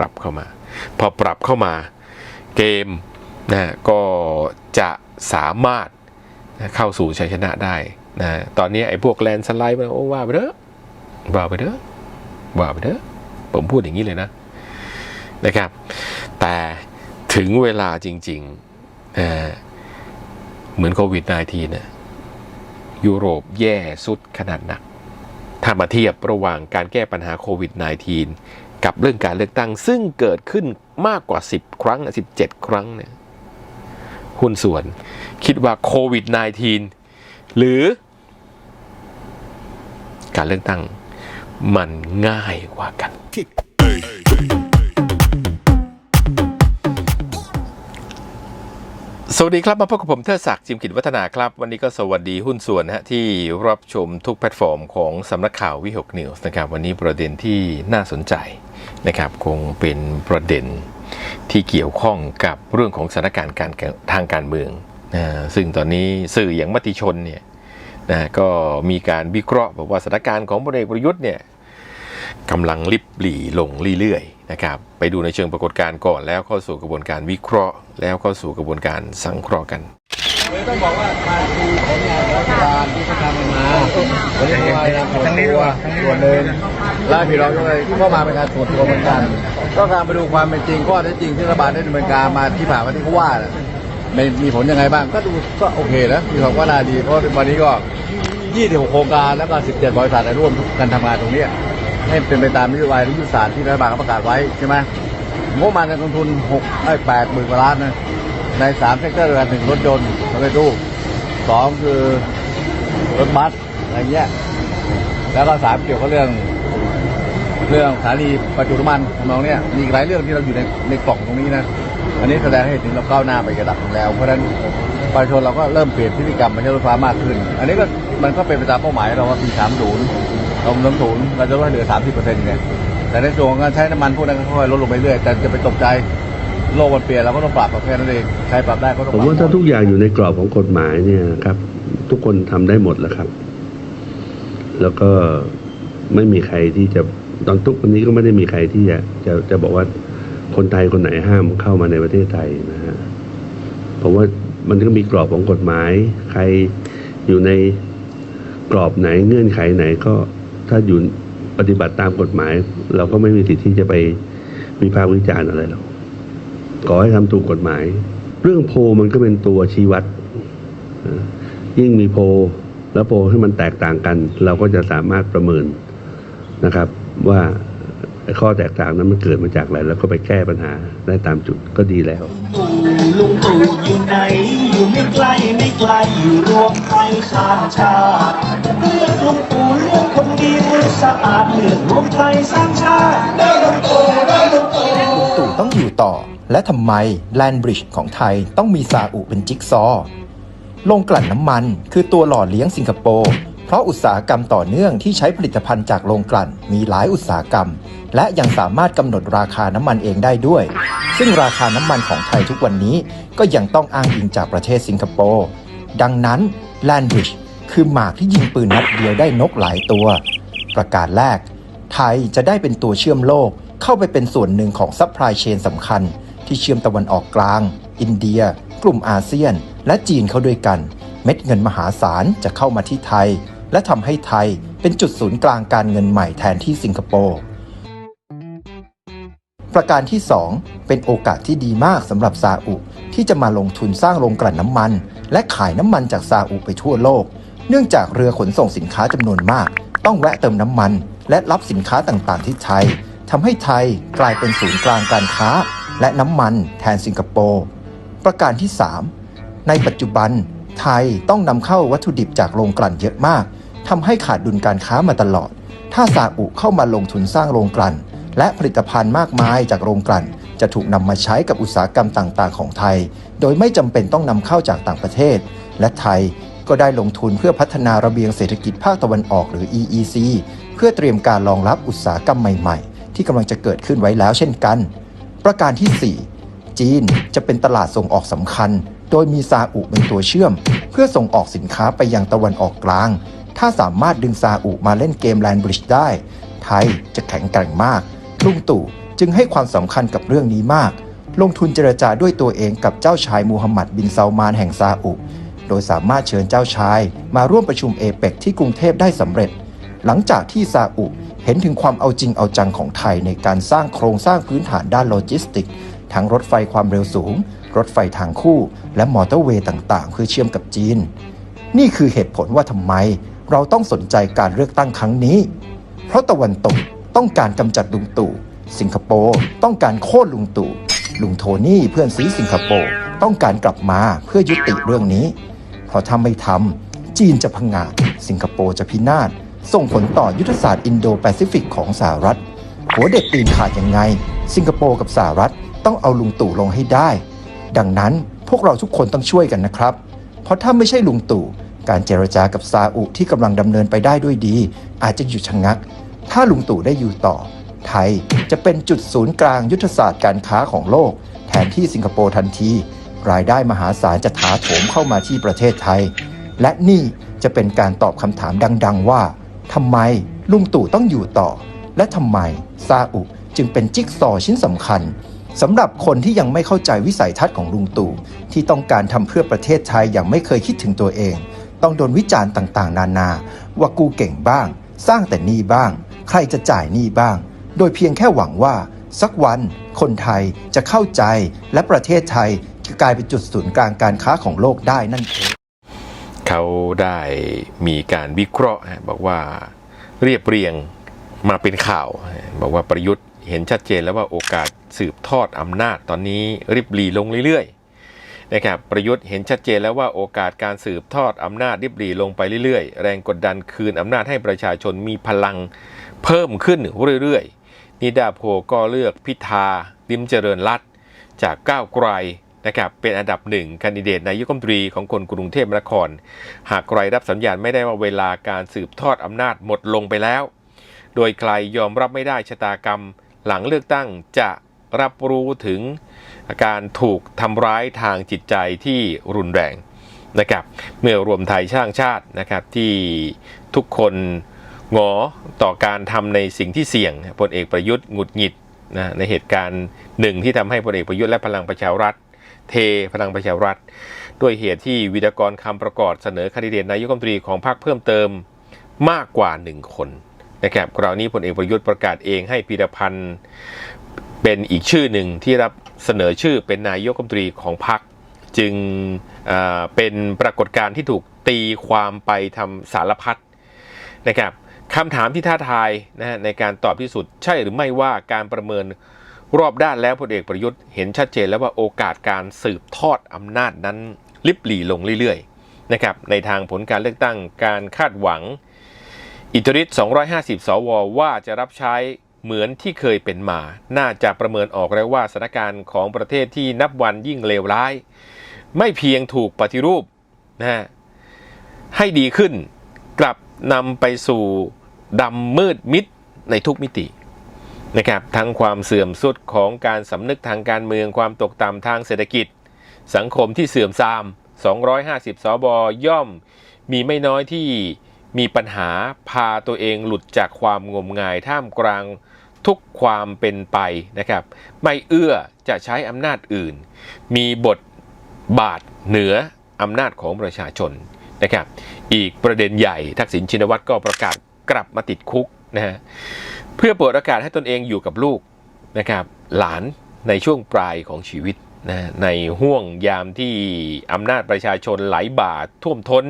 ปรับเข้ามา พอปรับเข้ามาเกมนะก็จะสามารถเข้าสู่ชัยชนะได้นะตอนนี้ไอ้พวกแลนสไลด์มันโอ้ว่าไปเถอะว่าไปเถอะว่าไปเถอะผมพูดอย่างนี้เลยนะนะครับ แต่ถึงเวลาจริงๆนะเหมือนโควิด -19 เนี่ยยุโรปแย่สุดขนาดหนักถ้ามาเทียบระหว่างการแก้ปัญหาโควิด -19 กับเรื่องการเลือกตั้ง ซึ่งเกิดขึ้นมากกว่า 10 ครั้ง 17 ครั้งเนี่ยหุ้นส่วนคิดว่าโควิด -19 หรือการเลือกตั้งมันง่ายกว่ากัน สวัสดีครับ มาพบกับผมเทิดศักดิ์จิมกิจวัฒนาครับ วันนี้ก็สวัสดีหุ้นส่วนนะฮะที่รับชมทุกแพลตฟอร์มของสำนักข่าววิหกนิวส์นะครับ วันนี้ประเด็นที่น่าสนใจนะครับ คงเป็นประเด็นที่เกี่ยวข้องกับเรื่องของสถานการณ์การทางการเมืองนะซึ่งตอนนี้สื่ออย่างมติชนเนี่ยนะก็มีการวิเคราะห์บอกว่าสถานการณ์ของพลเอกประยุทธ์เนี่ยกำลังลิบหลี่ลงเรื่อยๆ นะครับไปดูในเชิงปรากฏการณ์ก่อนแล้วเข้าสู่กระบวนการวิเคราะห์ แล้วเข้าสู่กระบวนการสังเคราะห์กันต้องบอกว่ามาดูผลงานรัฐบาลที่เขาทำกันมาวันนี้เราทำทั้งนี้ด้วส่วนหนึ่งแล้วพี่น้องก็เลยก็มาเป็นการส่วนตัวเหมือนกัน ก็การไปดูความเป็นจริงข้อเท็จจริงที่รัฐบาลได้ดำเนินการมาที่ผ่านมาที่เขาว่าน่ะมันมีผลยังไงบ้างก็ดูก็โอเคนะมีความว่าน่าดีเพราะวันนี้ก็ 26 โครงการแล้วก็ 17 บริษัทร่วมกันทำงานตรงนี้ ให้เป็นไปตามนโยบายและยุทธศาสตร์ที่รัฐบาลประกาศไว้ใช่ไหมงบประมาณการลงทุน6ไอ้8หมื่นกว่าล้านนะในสามเซกเตอร์ด้วยกันหนึ่งรถยนต์รถบรรทุกสองคือรถบัสอะไรเงี้ยแล้วก็สามเกี่ยวกับเรื่อง เรื่องสถานีประจุน้ำมันทำนองเนี้ยมีหลายเรื่องที่เราอยู่ในในกล่องตรงนี้นะอันนี้แสดงให้เห็นถึงเราก้าวหน้าไปกระดับแล้ว เพราะฉะนั้นประชาชนเราก็เริ่มเปลี่ยนพฤติกรรมมาใช้รถไฟฟ้ามากขึ้น อันนี้ก็มันก็เป็นไปตามเป้าหมายเราว่าปีสามศูนย์ เราลดศูนย์เราจะลดเหลือสามสิบเปอร์เซ็นต์ไงแต่ในส่วนของการใช้น้ำมันพวกนั้นก็ค่อยๆลดลงไปเรื่อย แต่จะไปตกใจโลกมันเปลี่ยนเราก็ต้องปรับแค่นั้นเอง ใครปรับได้ก็ต้องปผรับมว่าถ้าทุกอย่างอยู่ในกรอบของกฎหมายเนี่ยครับ ทุกคนทำได้หมดแล้วครับ แล้วก็ไม่มีใครที่จะตอนทุกวันนี้ก็ไม่ได้มีใครที่จะจะจะบอกว่าคนไทยคนไหนห้ามเข้ามาในประเทศไทยนะฮะผมว่ามันก็มีกรอบของกฎหมาย ใครอยู่ในกรอบไหนเงื่อนไขไหนก็ ถ้าอยู่ปฏิบัติตามกฎหมาย เราก็ไม่มีสิทธิ์ที่จะไปวิพากษ์วิจารณ์อะไรหรอกขอให้ทำถูกกฎหมาย เรื่องโพมันก็เป็นตัวชี้วัด ยิ่งมีโพแล้วโพลที่มันแตกต่างกัน เราก็จะสามารถประเมินนะครับ ว่าข้อแตกต่างนั้นมันเกิดมาจากอะไร แล้วก็ไปแก้ปัญหาได้ตามจุดก็ดีแล้วลุงตู่อยู่ไหนอยู่ไม่ไกลไม่ไกลอยู่รวมไทยสร้างชาติเลือกลุงตู่เลือก ดีมือสะอาดเลือรวมไทยสร้างชาติได้ลุงตู่ได้ลุงตู่ตู่ต้องอยู่ต่อ และทำไมแลนบริดจ์ของไทยต้องมีซาอุเป็นจิ๊กซอว์โรงกลั่นน้ำมันคือตัวหล่อเลี้ยงสิงคโปร์เพราะอุตสาหกรรมต่อเนื่องที่ใช้ผลิตภัณฑ์จากโรงกลั่นมีหลายอุตสาหกรรม และยังสามารถกำหนดราคาน้ำมันเองได้ด้วย ซึ่งราคาน้ำมันของไทยทุกวันนี้ก็ยังต้องอ้างอิงจากประเทศสิงคโปร์ดังนั้นแลนบริดจ์ คือหมากที่ยิงปืนนัดเดียวได้นกหลายตัว ประการแรก ไทยจะได้เป็นตัวเชื่อมโลก เข้าไปเป็นส่วนหนึ่งของซัพพลายเชนสำคัญ ที่เชื่อมตะวันออกกลาง อินเดีย กลุ่มอาเซียน และจีนเข้าด้วยกัน เม็ดเงินมหาศาลจะเข้ามาที่ไทย และทำให้ไทยเป็นจุดศูนย์กลางการเงินใหม่แทนที่สิงคโปร์ประการที่ 2 เป็นโอกาสที่ดีมากสำหรับซาอุที่จะมาลงทุนสร้างโรงกลั่นน้ำมัน และขายน้ำมันจากซาอุไปทั่วโลก เนื่องจากเรือขนส่งสินค้าจำนวนมาก ต้องแวะเติมน้ำมัน และรับสินค้าต่างๆ ที่ไทยทำให้ไทยกลายเป็นศูนย์กลางการค้า และน้ำมันแทนสิงคโปร์ประการที่ 3 ในปัจจุบัน ไทยต้องนำเข้าวัตถุดิบจากโรงกลั่นเยอะมากทำให้ขาดดุลการค้ามาตลอด ถ้าซาอุเข้ามาลงทุนสร้างโรงกลั่น และผลิตภัณฑ์มากมายจากโรงกลั่น จะถูกนำมาใช้กับอุตสาหกรรมต่างๆ ของไทย โดยไม่จำเป็นต้องนำเข้าจากต่างประเทศ และไทย ก็ได้ลงทุนเพื่อพัฒนาระเบียงเศรษฐกิจภาคตะวันออกหรือ EEC เพื่อเตรียมการรองรับอุตสาหกรรมใหม่ๆ ที่กำลังจะเกิดขึ้นไว้แล้วเช่นกัน ประการที่ 4 จีนจะเป็นตลาดส่งออกสำคัญ โดยมีซาอุเป็นตัวเชื่อม เพื่อส่งออกสินค้าไปยังตะวันออกกลาง ถ้าสามารถดึงซาอุมาเล่นเกมแลนบริดจ์ได้ ไทยจะแข็งแกร่งมากลุงตู่จึงให้ความสำคัญกับเรื่องนี้มาก ลงทุนเจรจาด้วยตัวเองกับเจ้าชายมูฮัมหมัดบินซาลมานแห่งซาอุ โดยสามารถเชิญเจ้าชาย มาร่วมประชุมเอเปกที่กรุงเทพได้สำเร็จ หลังจากที่ซาอุเห็นถึงความเอาจริงเอาจังของไทยในการสร้างโครงสร้างพื้นฐานด้านโลจิสติกส์ทั้งรถไฟความเร็วสูง รถไฟทางคู่ และมอเตอร์เวย์ต่างๆ เพื่อเชื่อมกับจีน นี่คือเหตุผลว่าทำไม เราต้องสนใจการเลือกตั้งครั้งนี้ เพราะตะวันตกต้องการกำจัดลุงตู่ สิงคโปร์ต้องการโค่นลุงตู่ลุงโทนี่เพื่อนซีสิงคโปร์ต้องการกลับมาเพื่อยุติเรื่องนี้ เพราะถ้าไม่ทำจีนจะพังงาดสิงคโปร์จะพินาศส่งผลต่อยุทธศาสตร์อินโดแปซิฟิกของสหรัฐหัวเด็กตีนขาดยังไง สิงคโปร์กับสหรัฐต้องเอาลุงตู่ลงให้ได้ ดังนั้นพวกเราทุกคนต้องช่วยกันนะครับ เพราะถ้าไม่ใช่ลุงตู่ การเจรจากับซาอุที่กำลังดำเนินไปได้ด้วยดี อาจจะหยุดชะงัก ถ้าลุงตู่ได้อยู่ต่อ ไทยจะเป็นจุดศูนย์กลางยุทธศาสตร์การค้าของโลก แทนที่สิงคโปร์ทันที รายได้มหาศาลจะถาโถมเข้ามาที่ประเทศไทย และนี่จะเป็นการตอบคำถามดัง ๆ ว่าทำไมลุงตู่ต้องอยู่ต่อ และทำไมซาอุจึงเป็นจิ๊กซอชิ้นสำคัญสำหรับคนที่ยังไม่เข้าใจวิสัยทัศน์ของลุงตู่ที่ต้องการทำเพื่อประเทศไทยอย่างไม่เคยคิดถึงตัวเอง ต้องโดนวิจารณ์ต่างๆ นานา ว่ากูเก่งบ้าง สร้างแต่นี้บ้าง ใครจะจ่ายนี้บ้าง โดยเพียงแค่หวังว่า สักวันคนไทยจะเข้าใจและประเทศไทย กลายเป็นจุดศูนย์กลางการค้าของโลกได้นั่นเองเขาได้มีการวิเคราะห์บอกว่าเรียบเรียงมาเป็นข่าว บอกว่าประยุทธ์เห็นชัดเจนแล้วว่าโอกาสสืบทอดอำนาจตอนนี้ริบหลีลงเรื่อยๆนะครับประยุทธ์เห็นชัดเจนแล้วว่าโอกาสการสืบทอดอำนาจริบหลีลงไปเรื่อยๆ แรงกดดันคืนอำนาจให้ประชาชนมีพลังเพิ่มขึ้นเรื่อยๆนิดาโพก็เลือกพิธาลิมเจริญรัตจากก้าวไกล นะครับเป็นอันดับหนึ่งคนดิเดตนายกรัฐมนตรีของคนกรุงเทพมหานคร หากใครรับสัญญาณไม่ได้ว่าเวลาการสืบทอดอำนาจหมดลงไปแล้ว โดยใครยอมรับไม่ได้ชะตากรรม หลังเลือกตั้งจะรับรู้ถึงการถูกทำร้ายทางจิตใจที่รุนแรงนะครับเมื่อรวมไทยสร้างชาตินะครับที่ทุกคนหงอต่อการทำในสิ่งที่เสี่ยงพลเอกประยุทธ์หงุดหงิดนะในเหตุการณ์หนึ่งที่ทำให้พลเอกประยุทธ์และพลังประชารัฐ เทพลังประชารัฐ ด้วยเหตุที่วิทยากรคำประกอบเสนอคดีเดตนายกรัฐมนตรีของพรรคเพิ่มเติมมากกว่าหนึ่งคนนะครับคราวนี้พลเอกประยุทธ์ประกาศเองให้พีรพันธ์เป็นอีกชื่อหนึ่งที่รับเสนอชื่อเป็นนายกรัฐมนตรีของพรรคจึงเอ่อเป็นปรากฏการณ์ที่ถูกตีความไปทำสารพัดนะครับคำถามที่ท้าทายนะฮะในการตอบที่สุดใช่หรือไม่ว่าการประเมิน รอบด้านแล้วพลเอกประยุทธ์เห็นชัดเจนแล้วว่าโอกาสการสืบทอดอำนาจนั้นลิบหลี่ลงเรื่อยๆนะครับในทางผลการเลือกตั้งการคาดหวัง อิทธิฤทธิ์250 สว ว่าจะรับใช้เหมือนที่เคยเป็นมา น่าจะประเมินออกแล้วว่าสถานการณ์ของประเทศที่นับวันยิ่งเลวร้าย ไม่เพียงถูกปฏิรูปนะฮะให้ดีขึ้น กลับนำไปสู่ดำมืดมิดในทุกมิติ นะครับทั้งความเสื่อมสุดของการสำนึกทางการเมืองความตกต่ำทางเศรษฐกิจ สังคมที่เสื่อมทราม 250 สบย่อมมีไม่น้อยที่มีปัญหาพาตัวเองหลุดจากความงมงายท่ามกลางทุกความเป็นไปนะครับ ไม่เอื้อจะใช้อำนาจอื่น มีบทบาทเหนืออำนาจของประชาชนนะครับ อีกประเด็นใหญ่ทักษิณชินวัตรก็ประกาศกลับมาติดคุกนะฮะ เพื่อเปิดโอกาสให้ตนเองอยู่กับลูกนะครับหลานในช่วงปลายของชีวิตนะในห่วงยามที่อำนาจประชาชนไหลบ่าท่วมท้น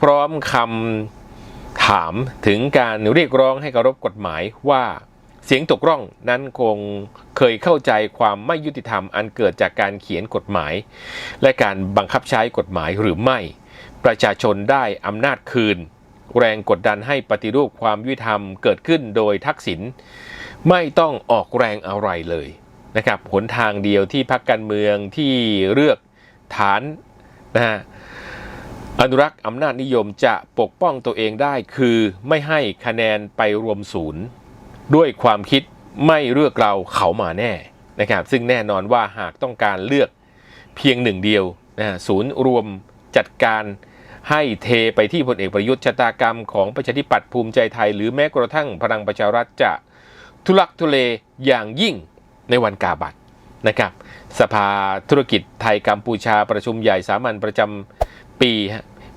พร้อมคำถามถึงการเรียกร้องให้เคารพกฎหมายว่าเสียงตกร่องนั้นคงเคยเข้าใจความไม่ยุติธรรมอันเกิดจากการเขียนกฎหมาย และการบังคับใช้กฎหมายหรือไม่ ประชาชนได้อำนาจคืน แรงกดดันให้ปฏิรูปความยุติธรรมเกิดขึ้นโดยทักษิณไม่ต้องออกแรงอะไรเลยนะครับหนทางเดียวที่พรรคการเมืองที่เลือกฐานนะฮะอนุรักษ์อำนาจนิยมจะปกป้องตัวเองได้คือไม่ให้คะแนนไปรวมศูนย์ ด้วยความคิดไม่เลือกเราเขามาแน่นะครับซึ่งแน่นอนว่าหากต้องการเลือกเพียงหนึ่งเดียวนะฮะศูนย์รวมจัดการ ให้เทไปที่พลเอกประยุทธ์ชะตากรรมของประชาธิปัตย์ภูมิใจไทย หรือแม้กระทั่งพลังประชารัฐจะทุลักทุเลอย่างยิ่งในวันกาบัตรนะครับ สภาธุรกิจไทยกัมพูชาประชุมใหญ่สามัญประจำปี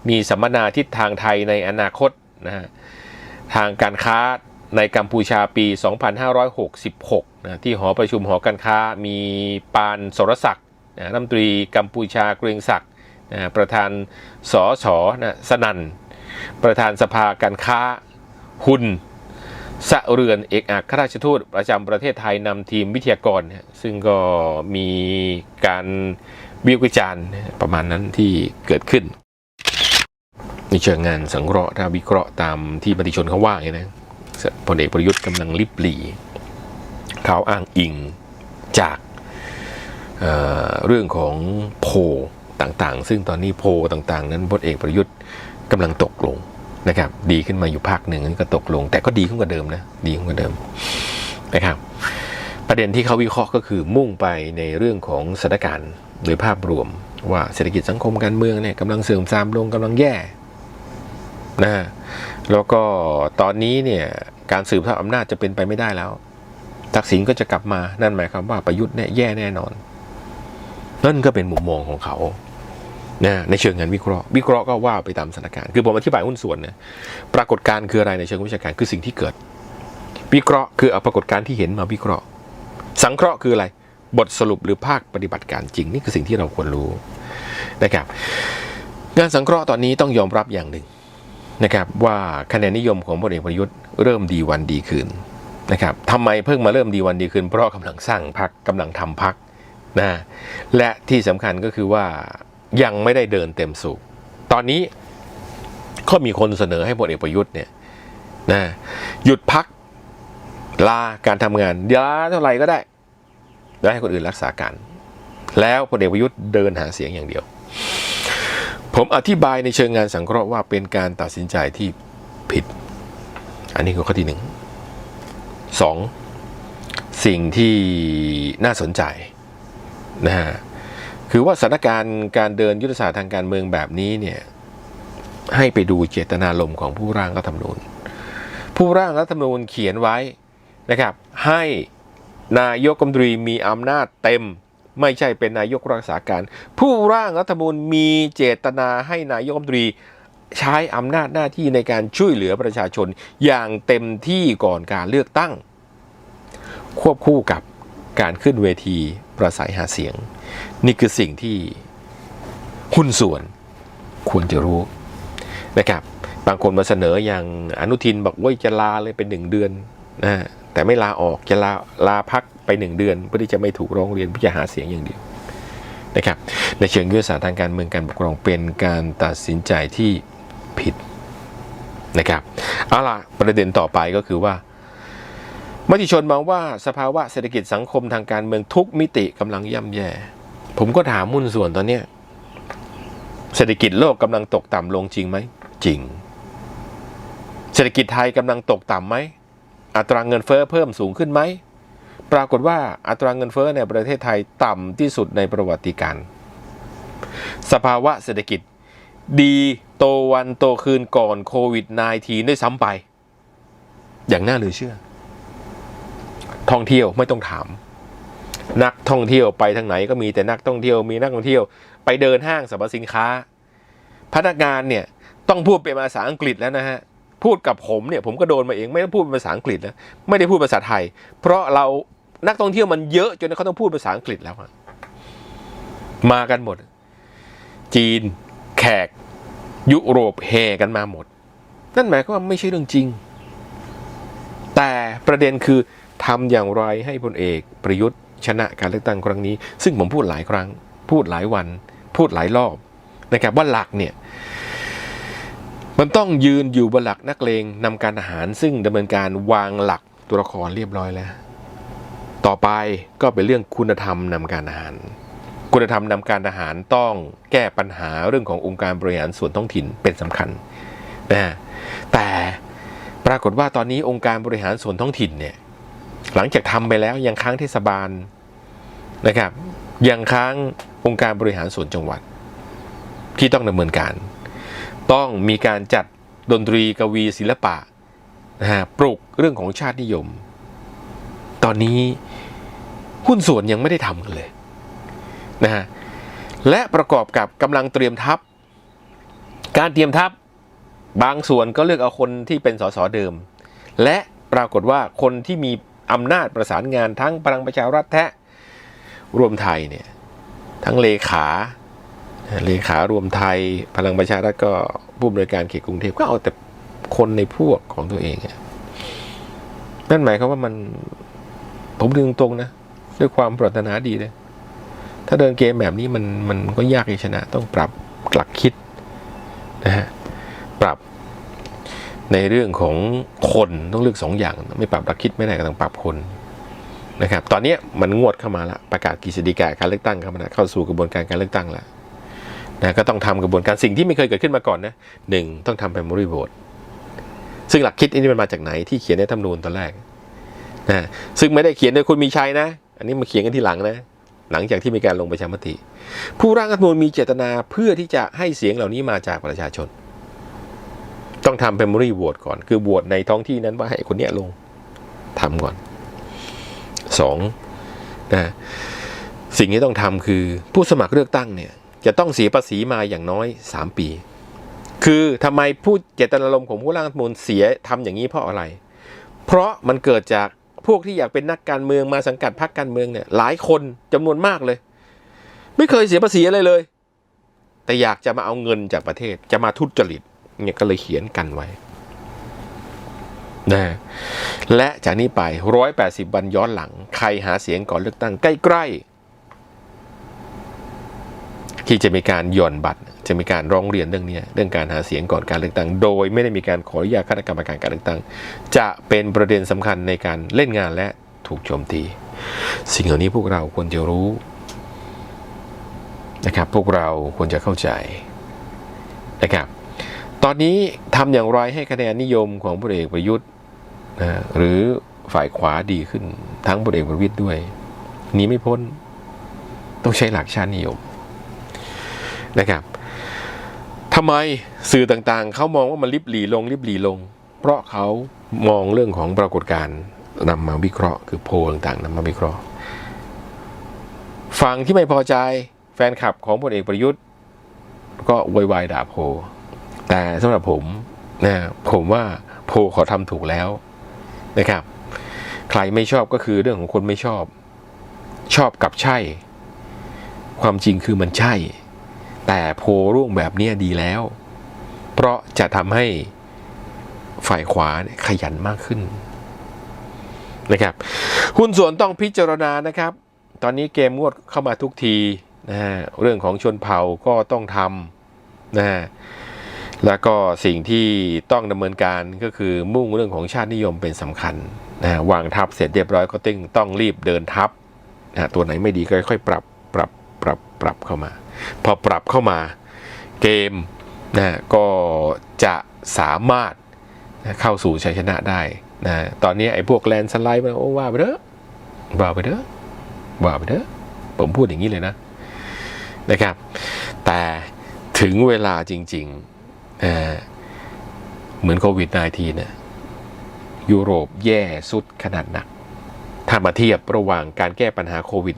มีสัมมนาทิศทางไทยในอนาคตนะฮะทางการค้าในกัมพูชาปี 2566นะที่หอประชุมหอการค้ามีปานสรศักดิ์นะรัฐมนตรีกัมพูชาเกรียงศักดิ์ นะประธานสอชอนะสนันประธานสภาการค้าหุนสะเรือนเอกอัครราชทูตประจำประเทศไทยนำทีมวิทยากร ซึ่งก็มีการวิวจารณ์ประมาณนั้นที่เกิดขึ้นในเชิงงานสังเคราะห์ถ้าวิเคราะห์ตามที่มติชนเขาว่าไงนะพลเอกประยุทธ์กำลังลิบหลีเขาอ้างอิงจากเเรื่องของโพ ต่างๆ ซึ่งตอนนี้โพต่างๆ นั้นพลเอกประยุทธ์กำลังตกลงนะครับ ดีขึ้นมาอยู่ภาคหนึ่งก็ตกลง แต่ก็ดีขึ้นกว่าเดิมนะดีขึ้นกว่าเดิมนะครับ ประเด็นที่เขาวิเคราะห์ก็คือมุ่งไปในเรื่องของสถานการณ์โดยภาพรวม ว่าเศรษฐกิจสังคมการเมืองเนี่ยกำลังเสื่อมทรามลงกำลังแย่นะฮะแล้วก็ตอนนี้เนี่ยการสืบทอดอำนาจจะเป็นไปไม่ได้แล้วทักษิณก็จะกลับมานั่นหมายความว่าประยุทธ์เนี่ยแย่แน่นอน นั่นก็เป็นมุมมองของเขา นะในเชิงงานวิเคราะห์ วิเคราะห์ก็ว่าไปตามสถานการณ์คือผมอธิบายหุ้นส่วนเนี่ยปรากฏการณ์คืออะไรในเชิงวิชาการคือสิ่งที่เกิด วิเคราะห์คือเอาปรากฏการณ์ที่เห็นมาวิเคราะห์ สังเคราะห์คืออะไร บทสรุปหรือภาคปฏิบัติการจริง นี่คือสิ่งที่เราควรรู้นะครับ งานสังเคราะห์ตอนนี้ต้องยอมรับอย่างหนึ่งนะครับว่าคะแนนนิยมของพลเอกประยุทธ์เริ่มดีวันดีคืนนะครับทำไมเพิ่งมาเริ่มดีวันดีคืนเพราะกำลังสร้างพักกำลังทำพักนะและที่สำคัญก็คือว่า ยังไม่ได้เดินเต็มสูบตอนนี้ก็มีคนเสนอให้พลเอกประยุทธ์เนี่ยนะหยุดพักลาการทำงานยาเท่าไหร่ก็ได้ แล้วให้คนอื่นรักษาการ แล้วพลเอกประยุทธ์เดินหาเสียงอย่างเดียว ผมอธิบายในเชิงงานสังเคราะห์ว่าเป็นการตัดสินใจที่ผิด อันนี้คือข้อที่หนึ่งสองสิ่งที่น่าสนใจนะฮะ คือว่าสถานการณ์การเดินยุทธศาสตร์ทางการเมืองแบบนี้เนี่ยให้ไปดูเจตนารมณ์ของผู้ร่างรัฐธรรมนูญ ผู้ร่างรัฐธรรมนูญเขียนไว้นะครับให้นายกรัฐมนตรีมีอำนาจเต็มไม่ใช่เป็นนายกรักษาการ ผู้ร่างรัฐธรรมนูญมีเจตนาให้นายกรัฐมนตรีใช้อำนาจหน้าที่ในการช่วยเหลือประชาชนอย่างเต็มที่ก่อนการเลือกตั้ง ควบคู่กับการขึ้นเวทีประสัยหาเสียง นี่คือสิ่งที่หุ้นส่วนควรจะรู้นะครับ บางคนมาเสนออย่างอนุทินบอกว่าจะลาเลยเป็นหนึ่งเดือนนะแต่ไม่ลาออกจะลาลาพักไปหนึ่งเดือน เพื่อที่จะไม่ถูกร้องเรียนเพื่อจะหาเสียงอย่างเดียวนะครับ ในเชิงยุทธศาสตร์ทางการเมืองการปกครองเป็นการตัดสินใจที่ผิดนะครับเอาล่ะประเด็นต่อไปก็คือว่ามติชนมองว่าสภาวะเศรษฐกิจสังคมทางการเมืองทุกมิติกำลังย่ำแย่ ผมก็ถามมุ่นส่วนตอนเนี้ยเศรษฐกิจโลกกำลังตกต่ำลงจริงไหม จริง เศรษฐกิจไทยกำลังตกต่ำไหม อัตราเงินเฟ้อเพิ่มสูงขึ้นไหม ปรากฏว่าอัตราเงินเฟ้อในประเทศไทยต่ำที่สุดในประวัติการ สภาวะเศรษฐกิจดีโตวันโตคืนก่อนโควิด -19 ด้วยซ้ำไป อย่างน่าเหลือเชื่อ ท่องเที่ยวไม่ต้องถาม นักท่องเที่ยวไปทางไหนก็มีแต่นักท่องเที่ยวมีนักท่องเที่ยวไปเดินห้างสรรพสินค้า พนักงานเนี่ยต้องพูดเป็นภาษาอังกฤษแล้วนะฮะพูดกับผมเนี่ยผมก็โดนมาเองไม่ต้องพูดเป็นภาษาอังกฤษแล้วไม่ได้พูดภาษาไทย เพราะเรานักท่องเที่ยวมันเยอะจนเขาต้องพูดภาษาอังกฤษแล้วมากันหมด จีน แขก ยุโรปแห่กันมาหมด นั่นหมายความว่าไม่ใช่เรื่องจริง แต่ประเด็นคือทำอย่างไรให้พลเอกประยุทธ์ ชนะการเลือกตั้งครั้งนี้ ซึ่งผมพูดหลายครั้ง พูดหลายวัน พูดหลายรอบนะครับว่าหลักเนี่ยมันต้องยืนอยู่บนหลักนักเลงนำการทหาร ซึ่งดำเนินการวางหลักตัวละครเรียบร้อยแล้ว ต่อไปก็เป็นเรื่องคุณธรรมนำการทหาร คุณธรรมนำการทหารต้องแก้ปัญหาเรื่องขององค์การบริหารส่วนท้องถิ่นเป็นสำคัญนะแต่ปรากฏว่าตอนนี้องค์การบริหารส่วนท้องถิ่นเนี่ย หลังจากทำไปแล้วยังค้างเทศบาลนะครับ ยังค้างองค์การบริหารส่วนจังหวัด ที่ต้องดำเนินการ ต้องมีการจัดดนตรีกวีศิลปะนะฮะปลุกเรื่องของชาตินิยม ตอนนี้หุ้นส่วนยังไม่ได้ทำกันเลยนะฮะและประกอบกับกำลังเตรียมทัพ การเตรียมทัพ บางส่วนก็เลือกเอาคนที่เป็นสสเดิม และปรากฏว่าคนที่มี อำนาจประสานงานทั้งพลังประชารัฐแท้รวมไทยเนี่ยทั้งเลขาเลขารวมไทยพลังประชารัฐก็ผู้บริการเขตกรุงเทพก็เอาแต่คนในพวกของตัวเองนั่นหมายความว่ามันผมดึงตรงนะ ด้วยความปรารถนาดีเลย ถ้าเดินเกมแบบนี้มันมันก็ยากที่ชนะ ต้องปรับหลักคิดนะฮะปรับ ในเรื่องของคนต้องเลือกสองอย่าง ไม่ปรับหลักคิดไม่ได้ก็ต้องปรับคนนะครับตอนนี้มันงวดเข้ามาละประกาศกฤษฎีกาการเลือกตั้งเข้ามาแล้วเข้าสู่กระบวนการการเลือกตั้งแล้วนะก็ต้องทำกระบวนการสิ่งที่ไม่เคยเกิดขึ้นมาก่อนนะหนึ่งต้องทำ primary vote ซึ่งหลักคิดอันนี้มันมาจากไหนที่เขียนในธรรมนูญตอนแรกนะซึ่งไม่ได้เขียนโดยคุณมีชัยนะ อันนี้มาเขียนกันทีหลังนะ หลังจากที่มีการลงประชามติ ผู้ร่างรัฐมนูญมีเจตนาเพื่อที่จะให้เสียงเหล่านี้มาจากประชาชน ทำเป็นมรีโหวตก่อน คือโหวตในท้องที่นั้นว่าให้คนเนี้ยลงทำก่อนสองนะสิ่งที่ต้องทำคือผู้สมัครเลือกตั้งเนี่ยจะต้องเสียภาษีมาอย่างน้อย 3 ปี คือทำไมผู้เจตนารมณ์ของผู้ร่างรัฐมนูญเสียทำอย่างนี้เพราะอะไร เพราะมันเกิดจากพวกที่อยากเป็นนักการเมืองมาสังกัดพรรคการเมืองเนี่ยหลายคนจำนวนมากเลย ไม่เคยเสียภาษีอะไรเลย แต่อยากจะมาเอาเงินจากประเทศจะมาทุจริต เนี่ยก็เลยเขียนกันไว้นะและจากนี้ไป 180 วันย้อนหลัง ใครหาเสียงก่อนเลือกตั้งใกล้ๆ ที่จะมีการหย่อนบัตร จะมีการร้องเรียนเรื่องนี้เรื่องการหาเสียงก่อนการเลือกตั้ง โดยไม่ได้มีการขออนุญาตคณะกรรมการการเลือกตั้ง จะเป็นประเด็นสำคัญในการเล่นงานและถูกโจมตี สิ่งเหล่านี้พวกเราควรจะรู้นะครับ พวกเราควรจะเข้าใจนะครับ ตอนนี้ทำอย่างไรให้คะแนนนิยมของพลเอกประยุทธ์นะหรือฝ่ายขวาดีขึ้น ทั้งพลเอกประวิตยด้วยหนีไม่พ้น ต้องใช้หลักชาตินิยมนะครับทำไมสื่อต่างๆ เขามองว่ามันลิบหลีลงลิบหลีลง เพราะเขามองเรื่องของปรากฏการณ์นำมาวิเคราะห์ คือโพลต่างๆนำมาวิเคราะห์ฝั่งที่ไม่พอใจแฟนคลับของพลเอกประยุทธ์ ก็โวยวายด่าโพล แต่สำหรับผมนะผมว่าโพเขาทำถูกแล้วนะครับ ใครไม่ชอบก็คือเรื่องของคนไม่ชอบ ชอบกับใช่ ความจริงคือมันใช่ แต่โพร่วงแบบนี้ดีแล้ว เพราะจะทำให้ฝ่ายขวาขยันมากขึ้นนะครับหุ้นส่วนต้องพิจารณานะครับ ตอนนี้เกมงวดเข้ามาทุกทีนะฮะเรื่องของชนเผ่าก็ต้องทำนะฮะ แล้วก็สิ่งที่ต้องดำเนินการก็คือมุ่งเรื่องของชาตินิยมเป็นสำคัญนะวางทับเสร็จเรียบร้อยก็ต้องต้องรีบเดินทับนะตัวไหนไม่ดีก็ค่อยปรับปรับปรับปรับเข้ามา พอปรับเข้ามาเกมนะก็จะสามารถนะเข้าสู่ชัยชนะได้นะตอนนี้ไอ้พวกแลนด์สไลด์มันโอ้ว่าไปเถอะว่าไปเถอะว่าไปเถอะผมพูดอย่างนี้เลยนะนะครับ แต่ถึงเวลาจริง ๆ เหมือนโควิด -19 เนี่ยยุโรปแย่สุดขนาดหนัก ถ้ามาเทียบระหว่างการแก้ปัญหาโควิด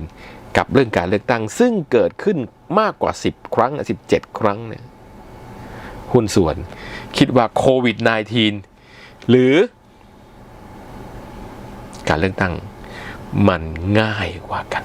-19 กับเรื่องการเลือกตั้งซึ่งเกิดขึ้นมากกว่า 10 ครั้ง 17 ครั้งเนี่ยหุ้นส่วนคิดว่าโควิด -19 หรือ การเลือกตั้งมันง่ายกว่ากัน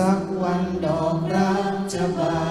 สักวันดอกรักจะบาน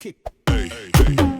kick. Hey, hey, hey.